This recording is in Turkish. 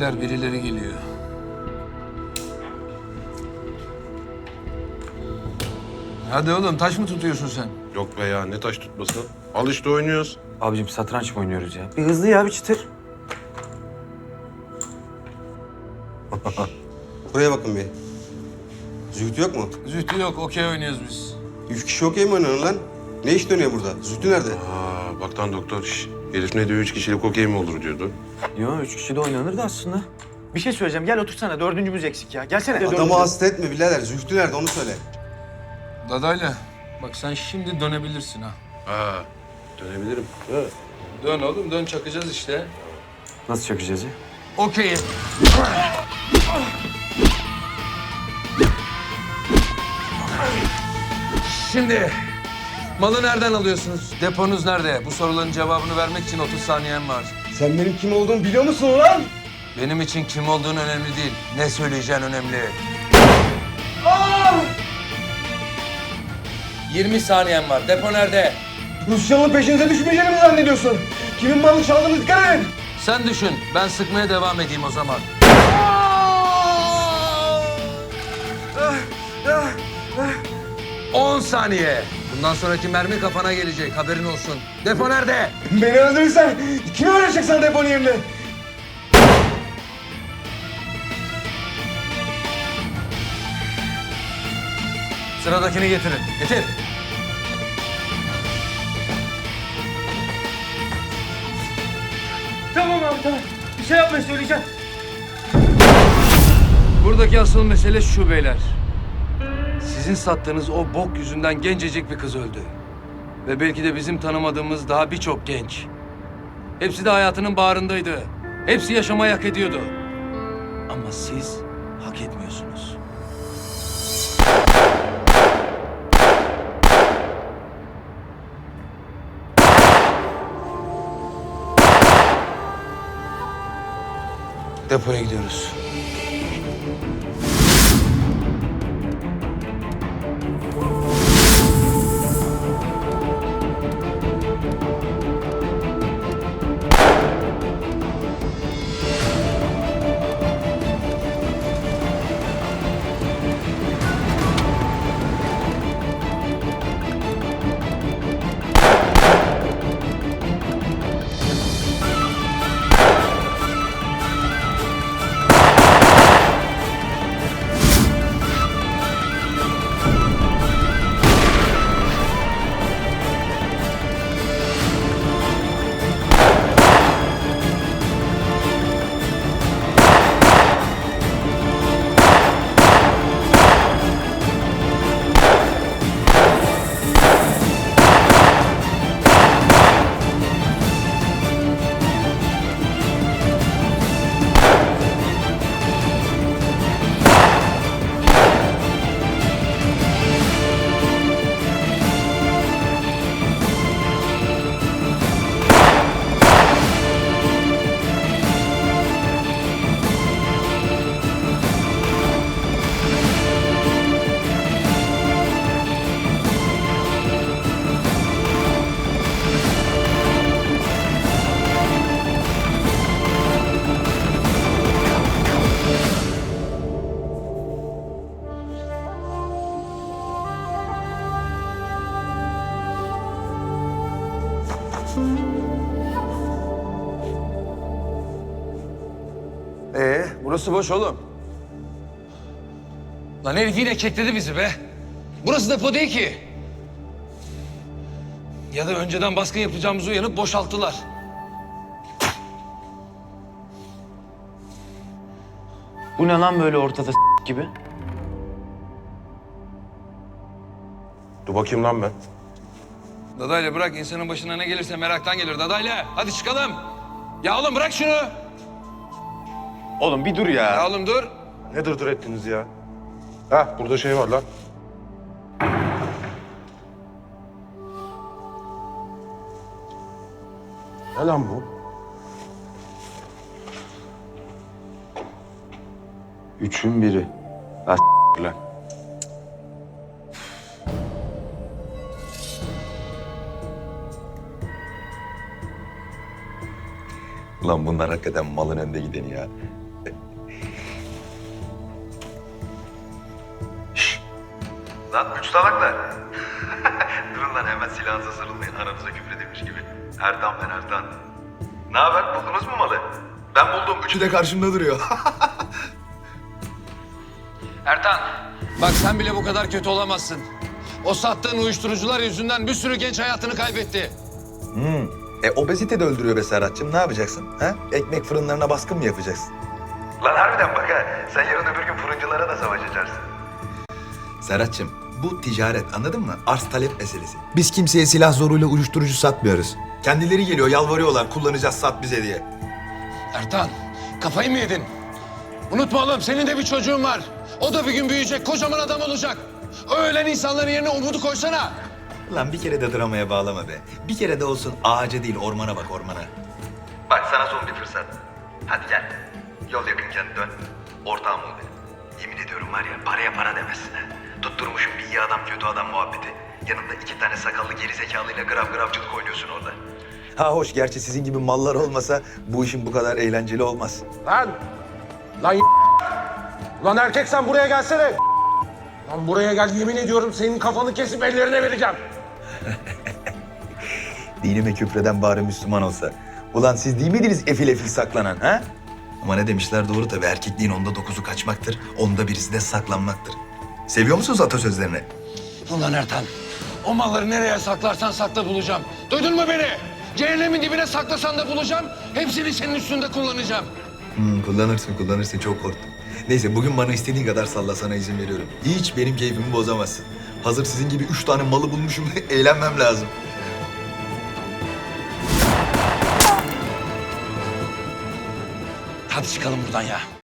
Beyler birileri geliyor. Hadi oğlum taş mı tutuyorsun sen? Yok be ya ne taş tutması. Al işte oynuyoruz. Abicim satranç mı oynuyoruz ya? Bir hızlı ya bir çıtır. Buraya bakın bir. Zühtü yok mu? Zühtü yok okey oynuyoruz biz. Üç kişi okey mi oynanır lan? Ne iş dönüyor burada? Zühtü nerede? Aa bak lan doktor şş. Herif ne diyor üç kişilik okey mi olur diyordu. Yo üç kişi de oynanır da aslında. Bir şey söyleyeceğim. Gel otursana. Dördüncümüz eksik ya. Gelsene. Adamı hasta etme birader. Zühtü nerede onu söyle. Dadayla bak sen şimdi dönebilirsin ha. Ha dönebilirim. Ha. Dön oğlum dön çakacağız işte. Nasıl çakacağız ya? Okey. Şimdi malı nereden alıyorsunuz? Deponuz nerede? Bu soruların cevabını vermek için 30 saniyem var. Sen benim kim olduğumu biliyor musun lan? Benim için kim olduğun önemli değil. Ne söyleyeceğin önemli. 20 saniyem var. Depo nerede? Rusya'nın peşinize düşmeyeceğini mi zannediyorsun? Kimin malını çaldığını dikkat edin. Sen düşün. Ben sıkmaya devam edeyim o zaman. On saniye. Bundan sonraki mermi kafana gelecek. Haberin olsun. Depo nerede? Beni öldürürsen kimi öldüreceksin deponun yerine? Sıradakini getirin. Getir. Tamam abi tamam. Bir şey yapmayı söyleyeceğim. Buradaki asıl mesele şu beyler. Sizin sattığınız o bok yüzünden gencecik bir kız öldü. Ve belki de bizim tanımadığımız daha birçok genç. Hepsi de hayatının bağrındaydı. Hepsi yaşamayı hak ediyordu. Ama siz hak etmiyorsunuz. Depoya gidiyoruz. Burası boş oğlum. Lan herif yine kekledi bizi be. Burası depo değil ki. Ya da önceden baskın yapacağımızı uyanıp boşalttılar. Bu ne lan böyle ortada gibi? Dur bakayım lan ben. Dadayla bırak insanın başına ne gelirse meraktan gelir Dadayla. Hadi çıkalım. Ya oğlum bırak şunu. Oğlum bir dur ya. Ya oğlum dur. Ne dırdır ettiniz ya? Ha burada şey var lan. Ne lan bu? Üçün biri. Ha s- lan. Lan bunlar hakikaten malın önde gideni ya. Lan üç salaklar. Durun lan hemen silahınıza sarılmayın aranıza küfredilmiş gibi. Ertan ben Ertan. Ne haber buldunuz mu malı? Ben buldum. Üçü de karşımda duruyor. Ertan. Bak sen bile bu kadar kötü olamazsın. O sattığın uyuşturucular yüzünden bir sürü genç hayatını kaybetti. e obezite de öldürüyor be Serhat'cığım. Ne yapacaksın? Ha? Ekmek fırınlarına baskın mı yapacaksın? Lan harbiden bak ha. Sen yarın öbür gün fırıncılara da savaş açarsın. Serhat'cığım bu ticaret anladın mı? Arz talep meselesi. Biz kimseye silah zoruyla uyuşturucu satmıyoruz. Kendileri geliyor yalvarıyorlar kullanacağız sat bize diye. Ertan, kafayı mı yedin? Unutma oğlum, senin de bir çocuğun var. O da bir gün büyüyecek, kocaman adam olacak. Ölen insanların yerine umudu koysana. Lan bir kere de dramaya bağlama be. Bir kere de olsun ağaca değil ormana bak ormana. Bak sana son bir fırsat. Hadi gel. Yol yakınken dön. Ortağım ol benim. Yemin ediyorum var ya paraya para demezsin ha. Tutturmuşum bir iyi adam kötü adam muhabbeti. Yanında iki tane sakallı gerizekalıyla grav gravcılık oynuyorsun orada. Ha hoş gerçi sizin gibi mallar olmasa bu işin bu kadar eğlenceli olmaz. Lan! Lan y- Lan erkek sen buraya gelsene! Lan buraya gel yemin ediyorum senin kafanı kesip ellerine vereceğim. Dinime küfreden bari Müslüman olsa. Ulan siz değil miydiniz efil efil saklanan ha? Ama ne demişler doğru tabii. Erkekliğin onda dokuzu kaçmaktır. Onda birisi de saklanmaktır. Seviyor musunuz atasözlerini? Ulan Ertan, o malları nereye saklarsan sakla bulacağım. Duydun mu beni? Cehennemin dibine saklasan da bulacağım. Hepsini senin üstünde kullanacağım. Hmm, kullanırsın kullanırsın çok korktum. Neyse bugün bana istediğin kadar sallasana izin veriyorum. Hiç benim keyfimi bozamazsın. Hazır sizin gibi üç tane malı bulmuşum. Eğlenmem lazım. Hadi çıkalım buradan ya.